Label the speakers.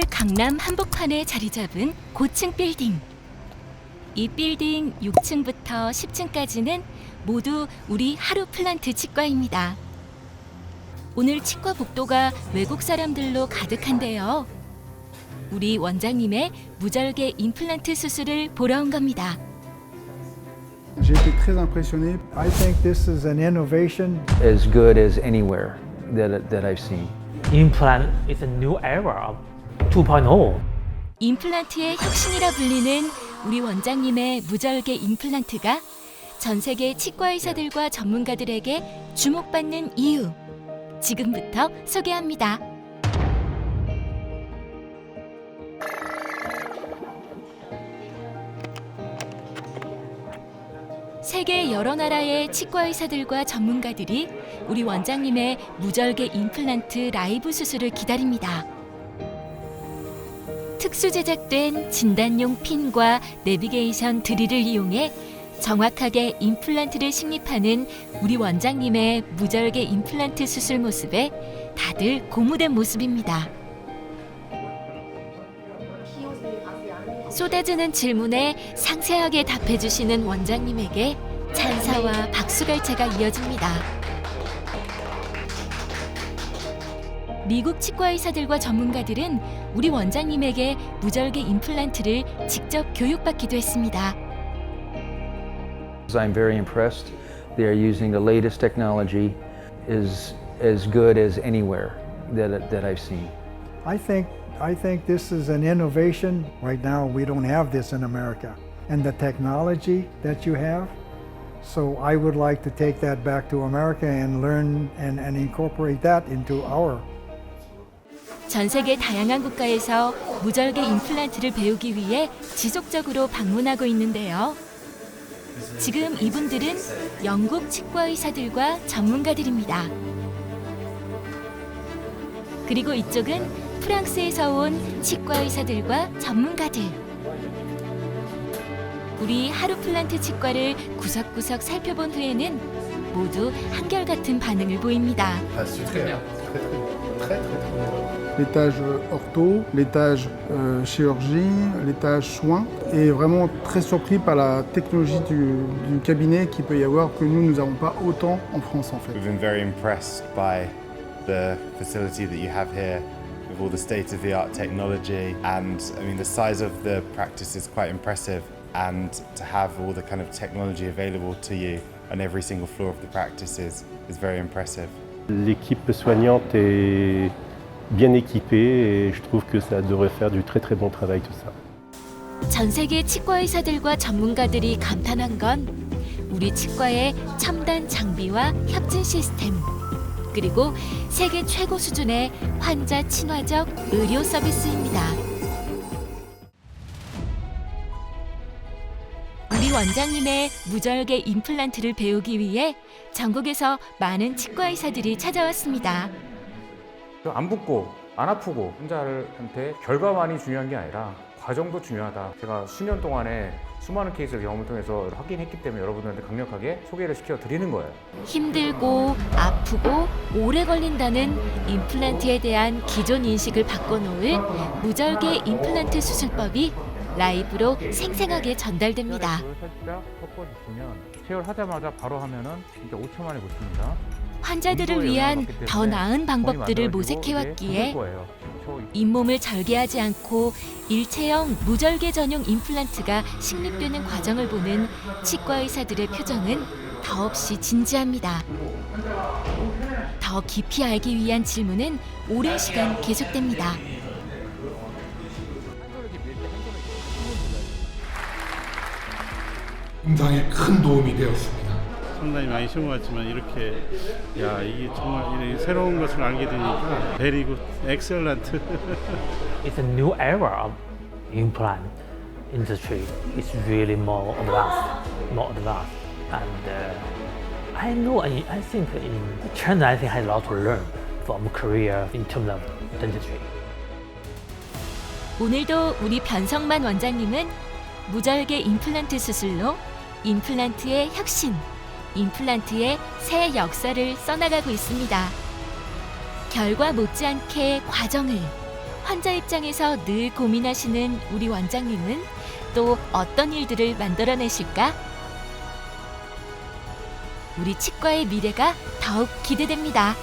Speaker 1: 서울 강남 한복판에 자리 잡은 고층 빌딩. 이 빌딩 6층부터 10층까지는 모두 우리 하루 플란트 치과입니다. 오늘 치과 복도가 외국 사람들로 가득한데요. 우리 원장님의 무절개 임플란트 수술을 보러 온 겁니다.
Speaker 2: J'ai été très impressionné. I think this is an innovation.
Speaker 3: as good as anywhere that, that I've seen.
Speaker 4: implant is a new era of 2.0.
Speaker 1: 임플란트의 혁신이라 불리는 우리 원장님의 무절개 임플란트가 전 세계 치과 의사들과 전문가들에게 주목받는 이유. 지금부터 소개합니다. 세계 여러 나라의 치과 의사들과 전문가들이 우리 원장님의 무절개 임플란트 라이브 수술을 기다립니다. 특수 제작된 진단용 핀과 내비게이션 드릴을 이용해 정확하게 임플란트를 식립하는 우리 원장님의 무절개 임플란트 수술 모습에 다들 고무된 모습입니다. 쏟아지는 질문에 상세하게 답해주시는 원장님에게 찬사와 박수갈채가 이어집니다. 미국 치과 의사들과 전문가들은 우리 원장님에게 무절개 임플란트를 직접 교육받기도 했습니다.
Speaker 3: I'm very impressed. They are using the latest technology, is as good as anywhere that, that I've seen.
Speaker 2: I think I think this is an innovation. Right now we don't have this in America. And the technology that you have. So I would like to take that back to America and learn and, and incorporate that into our
Speaker 1: 전 세계 다양한 국가에서 무절개 임플란트를 배우기 위해 지속적으로 방문하고 있는데요. 지금 이분들은 영국 치과 의사들과 전문가들입니다. 그리고 이쪽은 프랑스에서 온 치과 의사들과 전문가들. 우리 하루 플란트 치과를 구석구석 살펴본 후에는 모두 한결같은 반응을 보입니다.
Speaker 5: L'étage ortho, l'étage euh, chirurgie, l'étage soins, et vraiment très surpris par la technologie du, du cabinet qu'il peut y avoir que nous, nous n'avons pas autant en France en fait.
Speaker 6: We've been very impressed by the facility that you have here with all the state of the art technology and I mean the size of the practice is quite impressive and to have all the kind of technology available to you on every single floor of the practice is, is very impressive.
Speaker 7: L'équipe soignante est bien équipée et je trouve que ça devrait faire du très très bon travail tout ça.
Speaker 1: 전 세계 치과 의사들과 전문가들이 감탄한 건 우리 치과의 첨단 장비와 협진 시스템 그리고 세계 최고 수준의 환자 친화적 의료 서비스입니다. 원장님의 무절개 임플란트를 배우기 위해 전국에서 많은 치과 의사들이 찾아왔습니다.
Speaker 8: 안 붓고 안 아프고 환자한테 결과만이 중요한 게 아니라 과정도 중요하다. 제가 수년 동안에 수많은 케이스를 경험을 통해서 확인했기 때문에 여러분들한테 강력하게 소개를 시켜 드리는 거예요.
Speaker 1: 힘들고 아프고 오래 걸린다는 임플란트에 대한 기존 인식을 바꿔놓을 무절개 임플란트 수술법이 라이브로 생생하게 전달됩니다.
Speaker 8: 살짝 체열하자마자 바로 하면은 진짜 5초 만에 붙습니다.
Speaker 1: 환자들을 위한 더 나은 방법들을 모색해왔기에 잇몸을 절개하지 않고 일체형 무절개 전용 임플란트가 식립되는 과정을 보는 치과 의사들의 표정은 더없이 진지합니다. 더 깊이 알기 위한 질문은 오랜 시간 계속됩니다.
Speaker 9: 굉장히 큰 도움이 되었습니다.
Speaker 10: 상당히 많이 쉬어왔지만 이렇게 야 이게 정말 이런 새로운 것을 알게 되니까 very good, excellent.
Speaker 4: It's a new era of implant industry. It's really more advanced, more advanced. And uh, I know, I, I think in China, I think has a lot to learn from Korea in terms of dentistry.
Speaker 1: 오늘도 우리 변성만 원장님은 무절개 임플란트 수술로 임플란트의 혁신, 임플란트의 새 역사를 써나가고 있습니다. 결과 못지않게 과정을, 환자 입장에서 늘 고민하시는 우리 원장님은 또 어떤 일들을 만들어내실까? 우리 치과의 미래가 더욱 기대됩니다.